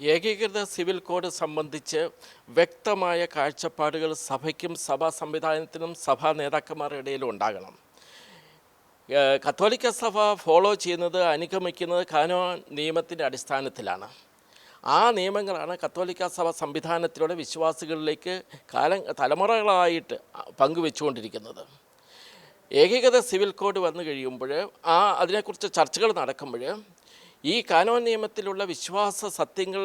ഏകീകൃത civil code സംബന്ധിച്ച് വ്യക്തമായ കാഴ്ചപ്പാടുകൾ സഭയ്ക്കും സഭാ സംവിധാനത്തിനും സഭാ നേതാക്കന്മാരുടെ ഇടയിലും ഉണ്ടാകണം. കത്തോലിക്ക സഭ ഫോളോ ചെയ്യുന്നത് അനുഗമിക്കുന്നത് കാനോ നിയമത്തിന്റെ അടിസ്ഥാനത്തിലാണ്. ആ നിയമങ്ങളാണ് കത്തോലിക്ക സഭ സംവിധാനത്തിലൂടെ വിശ്വാസികളിലേക്ക് കാലം തലമുറകളായിട്ട് പങ്കുവെച്ചുകൊണ്ടിരിക്കുന്നത്. ഏകീകൃത സിവിൽ കോഡ് വന്നു കഴിയുമ്പോൾ ആ അതിനെക്കുറിച്ച് ചർച്ചകൾ നടക്കുമ്പോൾ ഈ കാനോൻ നിയമത്തിലുള്ള വിശ്വാസ സത്യങ്ങൾ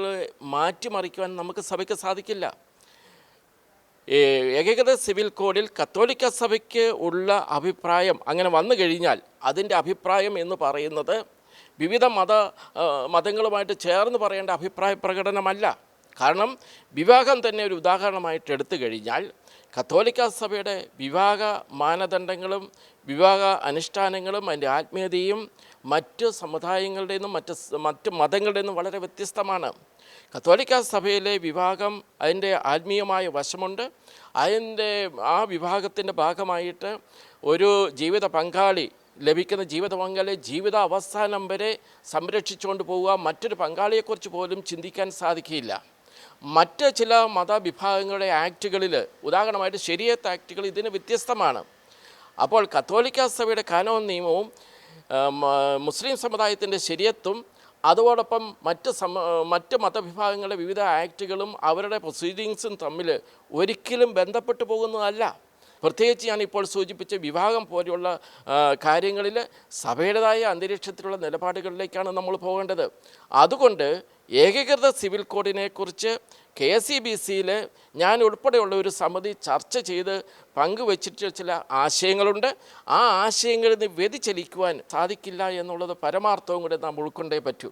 മാറ്റിമറിക്കുവാൻ നമുക്ക് സഭയ്ക്ക് സാധിക്കില്ല. ഏകീകൃത സിവിൽ കോഡിൽ കത്തോലിക്ക സഭയ്ക്ക് ഉള്ള അഭിപ്രായം അങ്ങനെ വന്നു കഴിഞ്ഞാൽ അതിന്റെ അഭിപ്രായം എന്ന് പറയുന്നത് വിവിധ മത മതങ്ങളുമായിട്ട് ചേർന്ന് പറയേണ്ട അഭിപ്രായ പ്രകടനമല്ല. കാരണം വിവാഹം തന്നെ ഒരു ഉദാഹരണമായിട്ട് എടുത്തു കഴിഞ്ഞാൽ കത്തോലിക്ക സഭയുടെ വിവാഹ മാനദണ്ഡങ്ങളും വിവാഹ അനുഷ്ഠാനങ്ങളും അതിന്റെ ആത്മീയതയും മറ്റ് സമുദായങ്ങളുടെ നിന്നും മറ്റ് മറ്റ് മതങ്ങളുടെ നിന്നും വളരെ വ്യത്യസ്തമാണ്. കത്തോലിക്ക സഭയിലെ വിവാഹം അതിന്റെ ആത്മീയമായ വശമുണ്ട്. അതിന്റെ ആ വിവാഹത്തിന്റെ ഭാഗമായിട്ട് ഒരു ജീവിത പങ്കാളി ലഭിക്കുന്ന ജീവിത പങ്കാളി ജീവിത അവസാനം വരെ സംരക്ഷിച്ചുകൊണ്ട് പോവുക മറ്റൊരു പങ്കാളിയെക്കുറിച്ച് പോലും ചിന്തിക്കാൻ സാധിക്കില്ല മറ്റ് ചില മതവിഭാഗങ്ങളുടെ ആക്റ്റുകളിൽ ഉദാഹരണമായിട്ട് ശരിയത്ത് ആക്റ്റുകൾ ഇതിന് വ്യത്യസ്തമാണ്. അപ്പോൾ കത്തോലിക്ക സഭയുടെ കാനോൻ നിയമവും മുസ്ലിം സമുദായത്തിന്റെ ശരിയത്തും അതോടൊപ്പം മറ്റ് സമ മറ്റ് മതവിഭാഗങ്ങളുടെ വിവിധ ആക്റ്റുകളും അവരുടെ പ്രൊസീഡിങ്സും തമ്മിൽ ഒരിക്കലും ബന്ധപ്പെട്ടു പോകുന്നതല്ല. പ്രത്യേകിച്ച് ഞാൻ ഇപ്പോൾ സൂചിപ്പിച്ച വിവാഹം പോലെയുള്ള കാര്യങ്ങളിൽ സഭയുടേതായ അന്തരീക്ഷത്തിലുള്ള നിലപാടുകളിലേക്കാണ് നമ്മൾ പോകേണ്ടത്. അതുകൊണ്ട് ഏകീകൃത സിവിൽ കോഡിനെക്കുറിച്ച് കെ എസ് ഇ ബി സിയിൽ ഞാൻ ഉൾപ്പെടെയുള്ള ഒരു സമിതി ചർച്ച ചെയ്ത് പങ്കുവച്ചിട്ട് ചില ആശയങ്ങളുണ്ട്. ആ ആശയങ്ങളിൽ നിന്ന് വ്യതിചലിക്കുവാൻ സാധിക്കില്ല എന്നുള്ളത് പരമാർത്ഥവും കൂടെ നാം ഉൾക്കൊണ്ടേ പറ്റൂ.